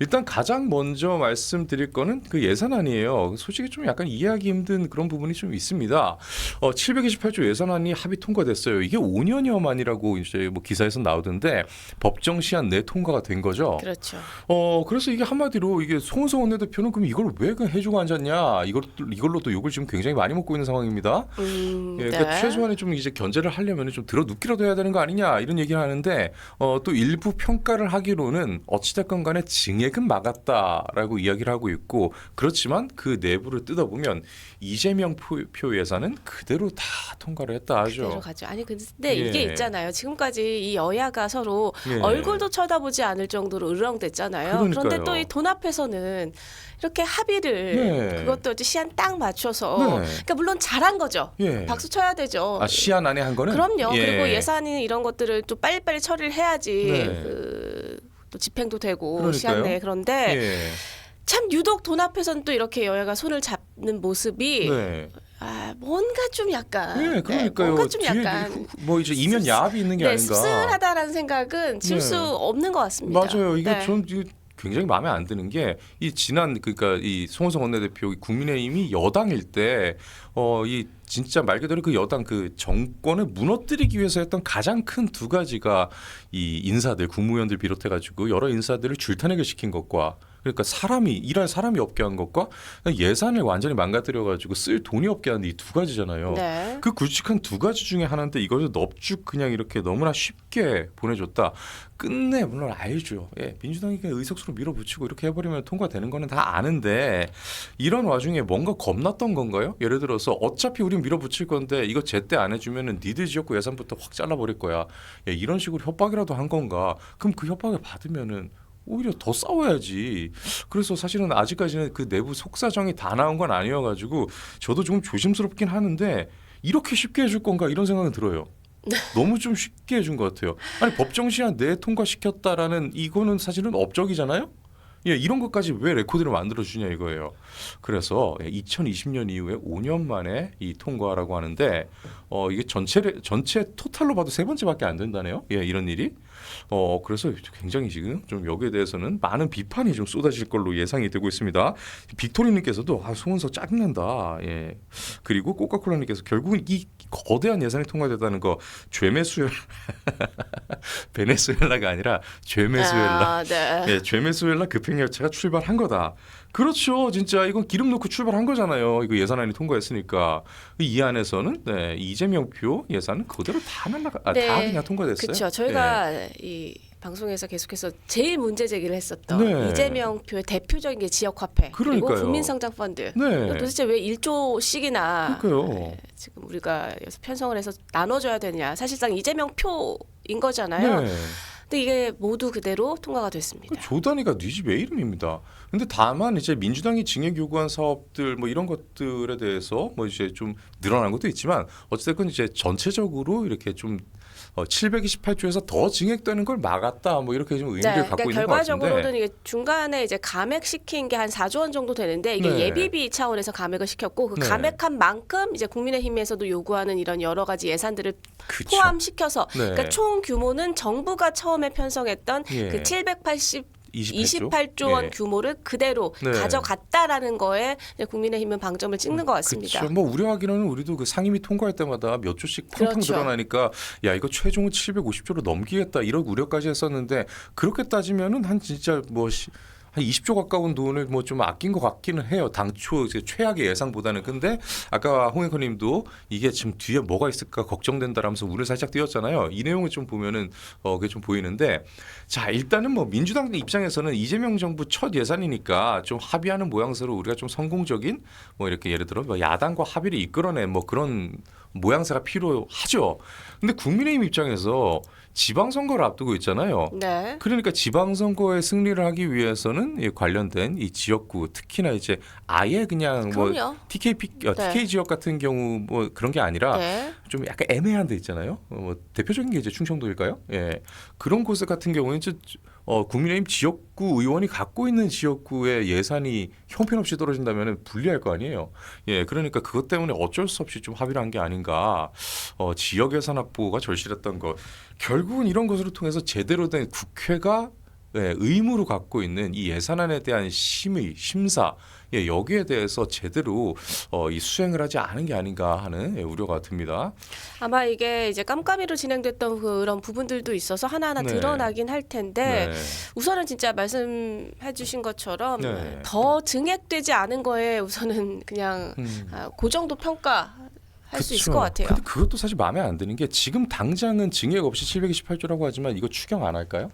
일단 가장 먼저 말씀드릴 거는 그 예산안이에요. 솔직히 좀 약간 이해하기 힘든 그런 부분이 좀 있습니다. 어, 728조 예산안이 합의 통과됐어요. 이게 5년여 만이라고 이제 뭐 기사에서 나오던데 법정 시한 내 통과가 된 거죠. 그렇죠. 어 그래서 이게 한마디로 이게 송은성 원내대표는 그럼 이걸 왜그 해주고 앉았냐 이걸 이걸로 또 욕을 지금 굉장히 많이 먹고 있는 상황입니다. 음, 예, 그러니까 네. 최소한의 좀 이제 견제를 하려면 좀 들어 눕기라도 해야 되는 거 아니냐 이런 얘기를 하는데 어, 또 일부 평가를 하기로는 어찌됐건 간에 증액 은 막았다라고 이야기를 하고 있고 그렇지만 그 내부를 뜯어보면 이재명 표, 표 예산은 그대로 다 통과를 했다 그대로 하죠. 가죠. 아니 근데 예. 이게 있잖아요. 지금까지 이 여야가 서로 예. 얼굴도 쳐다보지 않을 정도로 으렁댔잖아요. 그런데 또 이 돈 앞에서는 이렇게 합의를 네. 그것도 이제 시한 딱 맞춰서 네. 그러니까 물론 잘한 거죠. 예. 박수 쳐야 되죠. 아 시한 안에 한 거는 그럼요. 예. 그리고 예산이 이런 것들을 또 빨리빨리 처리를 해야지 네. 그, 또 집행도 되고 그러니까요. 시한 내에 그런데 예. 참 유독 돈 앞에서는 또 이렇게 여야가 손을 잡는 모습이 네. 아 뭔가 좀 약간 예, 네, 그러니까요. 뭔가 좀 뒤에 약간 후- 뭐 이제 이면 야합이 있는 게 네, 아닌가. 씁쓸하다라는 생각은 질 네. 수 없는 것 같습니다. 맞아요. 이게 네. 전 이게 굉장히 마음에 안 드는 게 이 지난 그러니까 이 송원석 원내대표 이 국민의힘이 여당일 때 어 이 진짜 말 그대로 그 여당 그 정권을 무너뜨리기 위해서 했던 가장 큰 두 가지가 이 인사들 국무위원들 비롯해 가지고 여러 인사들을 줄타내게 시킨 것과 그러니까 사람이 일할 사람이 없게 한 것과 예산을 완전히 망가뜨려 가지고 쓸 돈이 없게 하는 이 두 가지잖아요. 네. 그 굵직한 두 가지 중에 하나인데 이걸 넙죽 그냥 이렇게 너무나 쉽게 보내줬다. 끝내 물론 알죠. 예, 민주당이 의석수로 밀어붙이고 이렇게 해버리면 통과되는 거는 다 아는데 이런 와중에 뭔가 겁났던 건가요? 예를 들어서 어차피 우린 밀어붙일 건데 이거 제때 안 해주면은 니들 지역구 예산부터 확 잘라버릴 거야. 예, 이런 식으로 협박이라도 한 건가? 그럼 그 협박을 받으면은 오히려 더 싸워야지. 그래서 사실은 아직까지는 그 내부 속사정이 다 나온 건 아니어가지고 저도 좀 조심스럽긴 하는데 이렇게 쉽게 해줄 건가 이런 생각은 들어요. 너무 좀 쉽게 해준 것 같아요. 아니 법정 시한 내 통과시켰다라는 이거는 사실은 업적이잖아요. 예, 이런 것까지 왜 레코드를 만들어 주냐 이거예요. 그래서 2020년 이후에 5년 만에 이 통과라고 하는데 어 이게 전체 전체 토탈로 봐도 세 번째밖에 안 된다네요. 예, 이런 일이. 어 그래서 굉장히 지금 좀 여기에 대해서는 많은 비판이 좀 쏟아질 걸로 예상이 되고 있습니다. 빅토리 님께서도 아 송은서 짜증난다. 예. 그리고 코카콜라 님께서 결국은 이 거대한 예산이 통과됐다는 거 죄매수엘 베네수엘라가 아니라 죄매수엘라. 아, 네. 예, 죄매수엘라 급행열차가 출발한 거다. 그렇죠. 진짜 이건 기름 넣고 출발한 거잖아요. 이거 예산안이 통과했으니까 이 안에서는 네, 이재명 표 예산은 그대로 다 날라가 아, 네. 다 그냥 통과됐어요. 그렇죠. 저희가 이 방송에서 계속해서 제일 문제 제기를 했었던 네. 이재명 표의 대표적인 게 지역 화폐 그리고 그러니까요. 국민성장 펀드. 네. 도대체 왜 1조씩이나 그러니까요. 지금 우리가 여기서 편성을 해서 나눠줘야 되냐? 사실상 이재명 표인 거잖아요. 네. 근데 이게 모두 그대로 통과가 됐습니다. 그 조단위가 네 집의 이름입니다. 근데 다만 이제 민주당이 증액 요구한 사업들 뭐 이런 것들에 대해서 뭐 이제 좀 늘어난 것도 있지만 어쨌든 이제 전체적으로 이렇게 좀 어, 728조에서 더 증액되는 걸 막았다 뭐 이렇게 좀 의미를 갖고 있는 것 같은데 네, 결과적으로는 이게 중간에 이제 감액시킨 게 한 4조 원 정도 되는데 이게 네. 예비비 차원에서 감액을 시켰고 그 네. 감액한 만큼 이제 국민의힘에서도 요구하는 이런 여러 가지 예산들을 그쵸. 포함시켜서 네. 그러니까 총 규모는 정부가 처음에 편성했던 예. 그 780 28조, 28조 원 예. 규모를 그대로 네. 가져갔다라는 거에 이제 국민의힘은 방점을 찍는 것 같습니다. 그렇죠. 뭐 우려하기로는 우리도 그 상임위 통과할 때마다 몇 조씩 팡팡 그렇죠. 드러나니까 야 이거 최종은 750조로 넘기겠다 이런 우려까지 했었는데 그렇게 따지면은 한 진짜 뭐 시- 한 20조 가까운 돈을 뭐 좀 아낀 것 같기는 해요. 당초 이제 최악의 예상보다는. 근데 아까 홍혜커님도 이게 지금 뒤에 뭐가 있을까 걱정된다라면서 운을 살짝 띄웠잖아요. 이 내용을 좀 보면은 어 그게 좀 보이는데 자 일단은 뭐 민주당 입장에서는 이재명 정부 첫 예산이니까 좀 합의하는 모양새로 우리가 좀 성공적인 뭐 이렇게 예를 들어 뭐 야당과 합의를 이끌어낸 뭐 그런 모양새가 필요하죠. 근데 국민의힘 입장에서 지방선거를 앞두고 있잖아요. 네. 그러니까 지방선거에 승리를 하기 위해서는 이 관련된 이 지역구 특히나 이제 아예 그냥 뭐 그럼요. TK 피, 어, 네. TK 지역 같은 경우 뭐 그런 게 아니라 네. 좀 약간 애매한 데 있잖아요. 어, 뭐 대표적인 게 이제 충청도일까요? 예. 그런 곳 같은 경우는 이제 어, 국민의힘 지역구 의원이 갖고 있는 지역구의 예산이 형편없이 떨어진다면 불리할 거 아니에요. 예. 그러니까 그것 때문에 어쩔 수 없이 좀 합의를 한 게 아닌가. 어, 지역 예산 확보가 절실했던 것. 결국은 이런 것으로 통해서 제대로 된 국회가 예, 의무로 갖고 있는 이 예산안에 대한 심의, 심사 예, 여기에 대해서 제대로 어, 이 수행을 하지 않은 게 아닌가 하는 예, 우려가 듭니다. 아마 이게 이제 깜깜이로 진행됐던 그런 부분들도 있어서 하나하나 네. 드러나긴 할 텐데 네. 우선은 진짜 말씀해주신 것처럼 네. 더 증액되지 않은 거에 우선은 그냥 음. 아, 그 정도 평가 할수 있을. 것 같아요. 근데 그것도 사실 마음에 안 드는 게 지금 당장은 증액 없이 728조라고 하지만 이거 추경 안 할까요?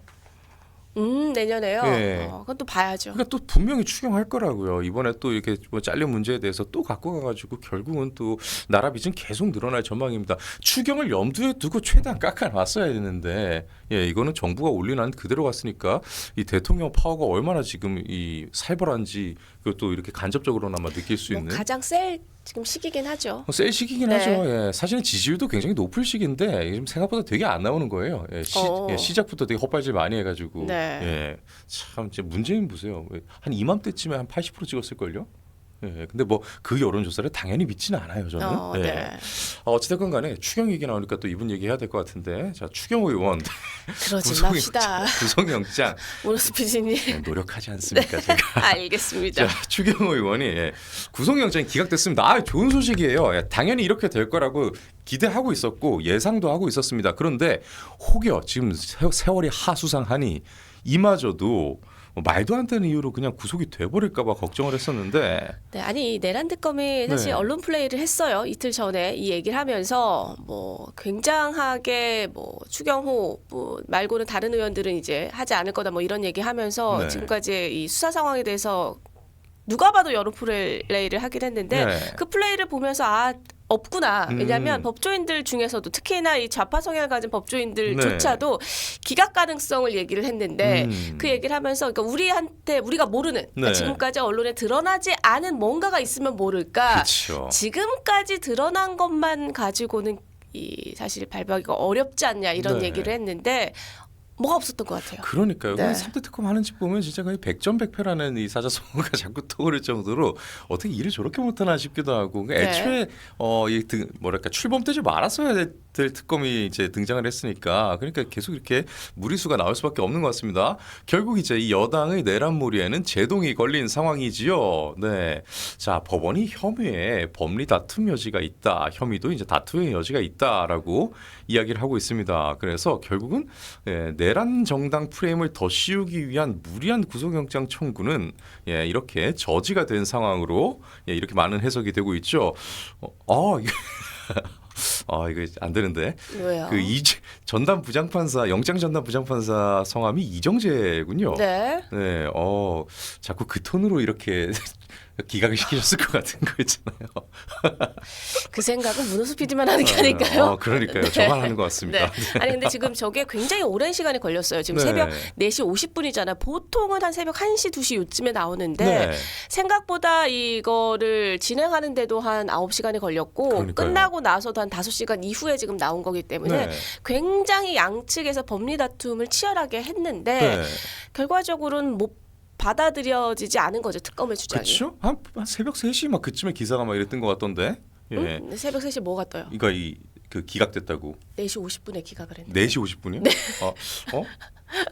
음 내년에요. 예. 어, 그건 또 봐야죠. 그러니까 또 분명히 추경할 거라고요. 이번에 또 이렇게 뭐 잘린 문제에 대해서 또 갖고 가가지고 결국은 또 나라 빚은 계속 늘어날 전망입니다. 추경을 염두에 두고 최대한 깎아놨어야 되는데 예 이거는 정부가 올리는 그대로 갔으니까 이 대통령 파워가 얼마나 지금 이 살벌한지 그것도 이렇게 간접적으로나마 느낄 수 뭐 있는 가장 셀 지금 시기긴 하죠. 어, 셀 시기긴 네. 하죠. 예. 사실은 지지율도 굉장히 높을 시기인데 지금 생각보다 되게 안 나오는 거예요. 예. 시, 어. 작부터 되게 헛발질 많이 해가지고. 네. 예. 참 이제 문재인 보세요. 왜한 이맘때쯤에 한 80% 찍었을 걸요. 예. 근데 뭐 그 여론조사를 당연히 믿지는 않아요. 저는. 어, 예. 네. 어, 어찌됐건 간에 추경 얘기 나오니까 또 이분 얘기해야 될 것 같은데 자 추경 의원 그러지 구속영장 맙시다. 구속영장 오노스 PD님. 예, 노력하지 않습니까 제가. 알겠습니다. 자, 추경 의원이 예, 구속영장이 기각됐습니다. 아, 좋은 소식이에요. 예, 당연히 이렇게 될 거라고 기대하고 있었고 예상도 하고 있었습니다. 그런데 혹여 지금 세- 세월이 하수상하니 이마저도 뭐 말도 안 되는 이유로 그냥 구속이 돼버릴까봐 걱정을 했었는데 네, 아니 이 내란 특검이 사실 네. 언론 플레이를 했어요. 이틀 전에 이 얘기를 하면서 뭐 굉장하게 뭐 추경호 뭐 말고는 다른 의원들은 이제 하지 않을 거다 뭐 이런 얘기하면서 네. 지금까지 이 수사 상황에 대해서 누가 봐도 여러 플레이를 하긴 했는데 네. 그 플레이를 보면서 아 없구나. 음. 왜냐하면 법조인들 중에서도 특히나 이 좌파 성향을 가진 법조인들조차도 기각 가능성을 얘기를 했는데 음. 그 얘기를 하면서 그러니까 우리한테 우리가 모르는 그러니까 네. 지금까지 언론에 드러나지 않은 뭔가가 있으면 모를까 그렇죠. 지금까지 드러난 것만 가지고는 이 사실 발표하기가 어렵지 않냐 이런 네. 얘기를 했는데 뭐가 없었던 것 같아요. 그러니까요. 네. 네. 3대 특검 하는 집 보면 진짜 거의 백전백패라는 이 사자성어가 자꾸 떠오를 정도로 어떻게 일을 저렇게 못하나 싶기도 하고 그러니까 네. 애초에 어이 뭐랄까 출범되지 말았어야 될, 될 특검이 이제 등장을 했으니까 그러니까 계속 이렇게 무리수가 나올 수밖에 없는 것 같습니다. 결국 이제 이 여당의 내란몰이에는 제동이 걸린 상황이지요. 네, 자 법원이 혐의에 법리 다툼 여지가 있다, 혐의도 이제 다툼의 여지가 있다라고 이야기를 하고 있습니다. 그래서 결국은 예, 내란 정당 프레임을 더 씌우기 위한 무리한 구속영장 청구는 예, 이렇게 저지가 된 상황으로 예, 이렇게 많은 해석이 되고 있죠. 어, 아, 이거 아 이거 안 되는데 왜요? 그 이제 전담 부장판사 영장 전담 부장판사 성함이 이정재군요. 네. 네, 어 자꾸 그 톤으로 이렇게 기각을 시키셨을 것 같은 거 있잖아요. 그 생각은 문호수 PD만 하는 게 아닐까요? 어, 그러니까요. 네. 저만 하는 것 같습니다. 네. 아니 근데 지금 저게 굉장히 오랜 시간이 걸렸어요. 지금 네. 새벽 4시 50분이잖아요. 보통은 한 새벽 1시, 2시 요쯤에 나오는데 네. 생각보다 이거를 진행하는데도 한 9시간이 걸렸고 그러니까요. 끝나고 나서도 한 5시간 이후에 지금 나온 거기 때문에 네. 굉장히 양측에서 법리 다툼을 치열하게 했는데 네. 결과적으로는 못 받아들여지지 않은 거죠. 특검의 주장이. 그렇죠? 한, 한 새벽 3시 막 그쯤에 기사가 막 이랬던 것 같던데. 예. 응? 새벽 3시에 뭐가 떠요? 이거 이그 기각됐다고. 4시 50분에 기각을 했는데. 4시 50분이요? 어? 어?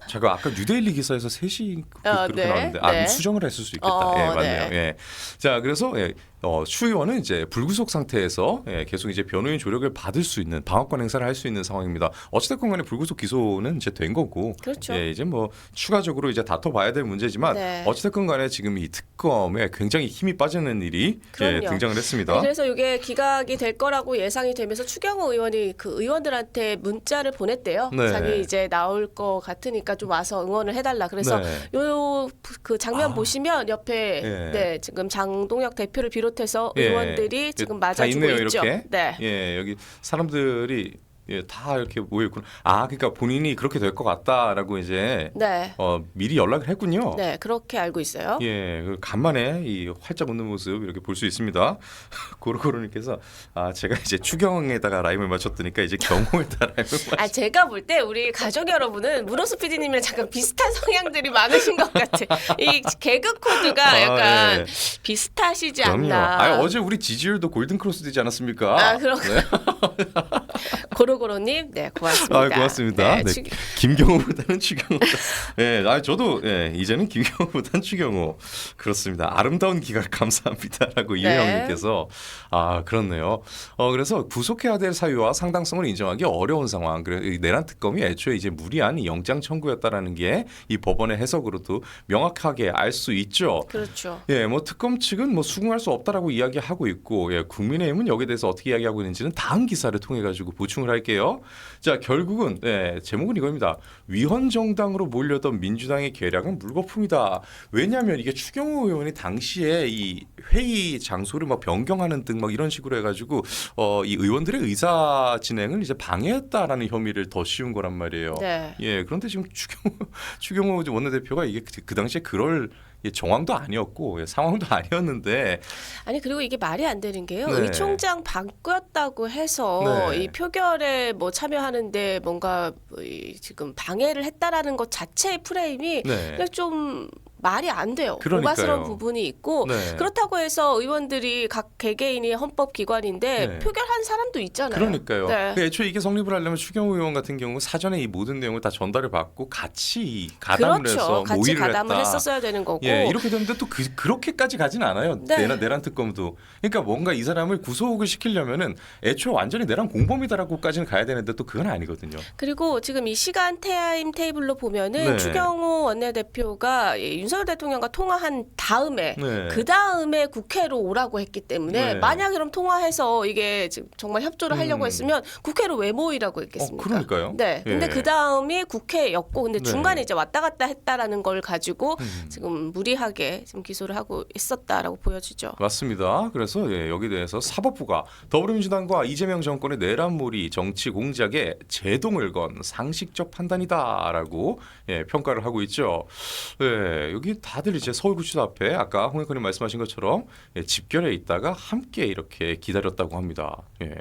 제가 아까 뉴데일리 기사에서 3시 그, 어, 그렇게 네, 나왔는데 아 네. 수정을 했을 수 있겠다. 어, 예, 맞네요. 네. 예. 자, 그래서 예, 어, 추 의원은 이제 불구속 상태에서 예, 계속 이제 변호인 조력을 받을 수 있는 방어권 행사를 할 수 있는 상황입니다. 어찌됐건 간에 불구속 기소는 이제 된 거고 그렇죠. 예, 이제 뭐 추가적으로 이제 다퉈봐야 될 문제지만 네. 어찌됐건 간에 지금 이 특검에 굉장히 힘이 빠지는 일이 예. 등장을 했습니다. 네, 그래서 이게 기각이 될 거라고 예상이 되면서 추경호 의원이 그 의원들한테 문자를 보냈대요. 네. 자기 이제 나올 것 같으니까 좀 와서 응원을 해달라. 그래서 네. 요그 장면 아. 보시면 옆에 예. 네 지금 장동혁 대표를 비롯 해서 예. 의원들이 지금 다 맞아주고 있네요, 있죠. 이렇게. 네. 예, 여기 사람들이 예, 다 이렇게 모여 있구나. 아, 그러니까 본인이 그렇게 될 것 같다라고 이제 네. 어, 미리 연락을 했군요. 네, 그렇게 알고 있어요. 예, 그 간만에 이 활짝 웃는 모습 이렇게 볼 수 있습니다. 고로고로님께서 아 제가 이제 추경에다가 라임을 맞췄더니까 이제 경호에다 라임을 맞. 아 제가 볼 때 우리 가족 여러분은 무로스 PD님이랑 잠깐 비슷한 성향들이 많으신 것 같아. 이 개그 코드가 아, 약간 예. 비슷하시지 그럼요. 않나. 아 어제 우리 지지율도 골든 크로스 되지 않았습니까? 아, 그렇군요. 네. 고로고로님, 네 고맙습니다. 아, 고맙습니다. 네, 네, 추- 김경호보다는 추경호. 예, 아 저도 예, 이제는 김경호보다는 추경호. 그렇습니다. 아름다운 기각 감사합니다라고 네. 이혜영님께서 아 그렇네요. 어 그래서 구속해야 될 사유와 상당성을 인정하기 어려운 상황. 그래 이 내란 특검이 애초에 이제 무리한 영장 청구였다라는 게 이 법원의 해석으로도 명확하게 알 수 있죠. 그렇죠. 예, 뭐 특검 측은 뭐 수긍할 수 없다라고 이야기하고 있고, 예, 국민의힘은 여기에 대해서 어떻게 이야기하고 있는지는 다음 기사를 통해 가지고 보충을 할 게요. 자, 결국은 예, 제목은 이겁니다. 위헌 정당으로 몰려던 민주당의 계략은 물거품이다. 왜냐하면 이게 추경호 의원이 당시에 이 회의 장소를 막 변경하는 등 막 이런 식으로 해가지고 어, 이 의원들의 의사 진행을 이제 방해했다라는 혐의를 더 씌운 거란 말이에요. 네. 예, 그런데 지금 추경호, 추경호 원내대표가 이게 그, 그 당시에 그럴 예, 정황도 아니었고 예, 상황도 아니었는데 아니 그리고 이게 말이 안 되는 게요. 네. 의총장 바뀌었다고 해서 네. 이 표결에 뭐 참여하는데 뭔가 이 지금 방해를 했다라는 것 자체의 프레임이 네, 그냥 좀 말이 안 돼요. 그러니까요. 오바스러운 부분이 있고 네. 그렇다고 해서 의원들이 각 개개인이 헌법 기관인데 네. 표결한 사람도 있잖아요. 그러니까요. 네. 그 애초에 이게 성립을 하려면 추경호 의원 같은 경우 사전에 이 모든 내용을 다 전달을 받고 같이 가담을 그렇죠. 해서 같이 모의를 가담을 했다. 했었어야 되는 거고. 예, 이렇게 됐는데 또 그, 그렇게까지 가진 않아요. 네. 내란, 내란 특검도. 그러니까 뭔가 이 사람을 구속을 시키려면은 애초에 완전히 내란 공범이다라고까지는 가야 되는데 또 그건 아니거든요. 그리고 지금 이 시간 타임 테이블로 보면은 네. 추경호 원내대표가 이 윤석열 대통령과 통화한 다음에 네. 그 다음에 국회로 오라고 했기 때문에 네. 만약 그럼 통화해서 이게 지금 정말 협조를 하려고 음. 했으면 국회로 왜 모이라고 했겠습니까? 어, 그러니까요. 네. 근데 예. 그 다음이 국회였고 근데 네. 중간에 이제 왔다 갔다 했다라는 걸 가지고 음. 지금 무리하게 지금 기소를 하고 있었다라고 보여지죠. 맞습니다. 그래서 예, 여기 대해서 사법부가 더불어민주당과 이재명 정권의 내란몰이 정치 공작에 제동을 건 상식적 판단이다라고 예, 평가를 하고 있죠. 예, 여기 다들 이제 서울구치소 앞에 아까 홍익권님 말씀하신 것처럼 예, 집결해 있다가 함께 이렇게 기다렸다고 합니다. 예.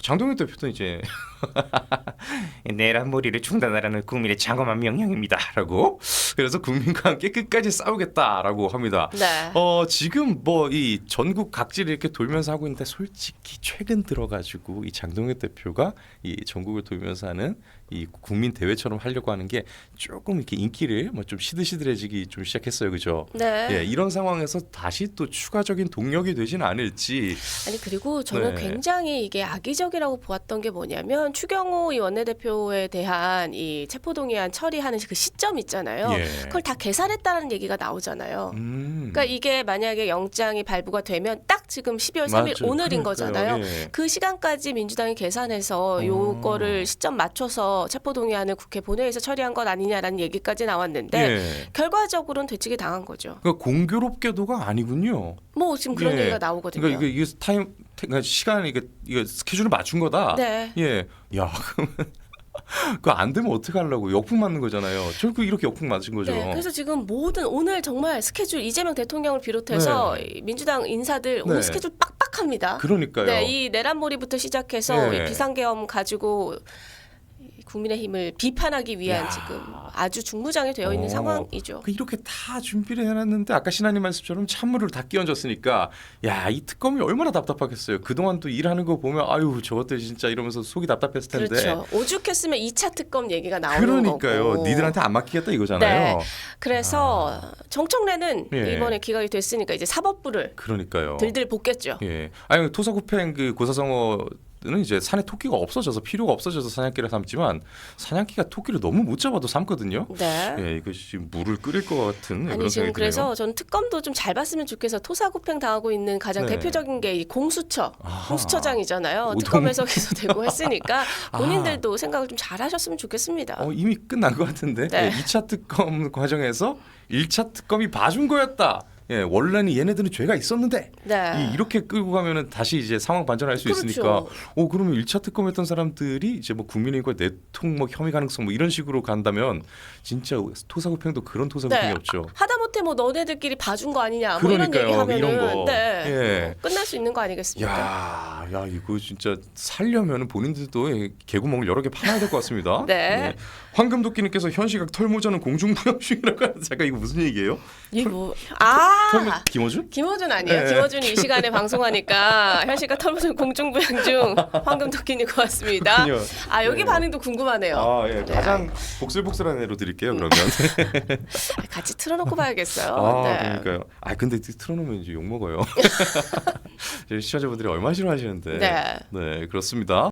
장동현 대표도 이제 내란몰이를 중단하라는 국민의 장엄한 명령입니다라고 그래서 국민과 함께 끝까지 싸우겠다라고 합니다. 네. 어 지금 뭐 이 전국 각지를 이렇게 돌면서 하고 있는데 솔직히 최근 들어가지고 이 장동혁 대표가 이 전국을 돌면서 하는 이 국민 대회처럼 하려고 하는 게 조금 이렇게 인기를 뭐 좀 시들시들해지기 좀 시작했어요, 그죠? 네. 예, 이런 상황에서 다시 또 추가적인 동력이 되지는 않을지. 아니 그리고 저는 네. 굉장히 이게 악의적이라고 보았던 게 뭐냐면 추경호 이 원내대표에 대한 이 체포동의안 처리하는 그 시점 있잖아요. 예. 그걸 다 계산했다는 얘기가 나오잖아요. 음. 그러니까 이게 만약에 영장이 발부가 되면 딱 지금 12월 3일 맞아요. 오늘인 그러니까요. 거잖아요. 예. 그 시간까지 민주당이 계산해서 어. 요거를 시점 맞춰서 체포동의안을 국회 본회의에서 처리한 것 아니냐라는 얘기까지 나왔는데 예. 결과적으로는 되치기 당한 거죠. 그러니까 공교롭게도가 아니군요. 뭐 지금 그런 예. 얘기가 나오거든요. 그러니까 이게, 이게 타임 그러니까 시간 이게 이게 스케줄을 맞춘 거다. 네. 예. 야, 그러면 그거 안 되면 어떻게 하려고? 역풍 맞는 거잖아요. 결국 이렇게 역풍 맞은 거죠. 네, 그래서 지금 모든 오늘 정말 스케줄 이재명 대통령을 비롯해서 이 민주당 인사들 오늘 네. 스케줄 빡빡합니다. 그러니까요. 네, 이 내란몰이부터 시작해서 네. 이 비상계엄 가지고 이 국민의힘을 비판하기 위한 야. 지금 아주 중무장이 되어 있는 어. 상황이죠. 그 이렇게 다 준비를 해놨는데 아까 신하님 말씀처럼 찬물을 다 끼얹었으니까 야 이 특검이 얼마나 답답하겠어요. 그동안 또 일하는 거 보면 아유 저것들 진짜 이러면서 속이 답답했을 텐데. 그렇죠. 오죽했으면 2차 특검 얘기가 나오는 그러니까요. 거고. 니들한테 안 맡기겠다 이거잖아요. 네. 그래서 정청래는 예. 이번에 기각이 됐으니까 이제 사법부를 그러니까요. 들들 볶겠죠. 예. 아니 토사구팽 그 고사성어 는 이제 산에 토끼가 없어져서 필요가 없어져서 사냥개를 삼지만 사냥개가 토끼를 너무 못 잡아도 삼거든요. 네. 예, 이것이 물을 끓일 것 같은 아니 그런 생각이 그래서 드네요. 저는 특검도 좀 잘 봤으면 좋겠어 토사구팽 당하고 있는 가장 네. 대표적인 게 이 공수처 아하. 공수처장이잖아요 오동. 특검에서 기소되고 했으니까 아. 본인들도 생각을 좀 잘하셨으면 좋겠습니다 어, 이미 끝난 것 같은데 네. 예, 2차 특검 과정에서 1차 특검이 봐준 거였다. 예, 원래는 얘네들은 죄가 있었는데 네. 이, 이렇게 끌고 가면은 다시 이제 상황 반전할 수 그렇죠. 있으니까 어 그러면 1차 특검했던 사람들이 이제 뭐 국민의힘과 내통 뭐 혐의 가능성 뭐 이런 식으로 간다면 진짜 토사구팽도 그런 토사구팽이 네. 없죠. 하다못해 뭐 너네들끼리 봐준 거 아니냐 뭐 이런 그러니까요, 얘기 하면은 이런 거. 네. 예. 뭐 끝날 수 있는 거 아니겠습니까? 야, 야 이거 진짜 살려면 본인들도 이 개구멍을 여러 개 파놔야 될 것 같습니다. 네. 황금도끼님께서 현시각 털모자는 공중부양 중이라고 하는데 잠깐 이거 무슨 얘기예요? 이거 뭐- 아 털모 김어준? 김호준 아니에요. 네. 김호준이 이 시간에 방송하니까 현실과 털보는 공중부양 중 황금 같습니다. 그렇군요. 아 여기 네. 반응도 궁금하네요. 아, 예. 네. 가장 복슬복슬한 애로 드릴게요, 그러면. 같이 틀어놓고 봐야겠어요. 아, 네. 그러니까요. 아, 근데 틀어놓으면 이제 욕 먹어요. 시청자분들이 얼마나 싫어하시는데. 네. 네, 그렇습니다.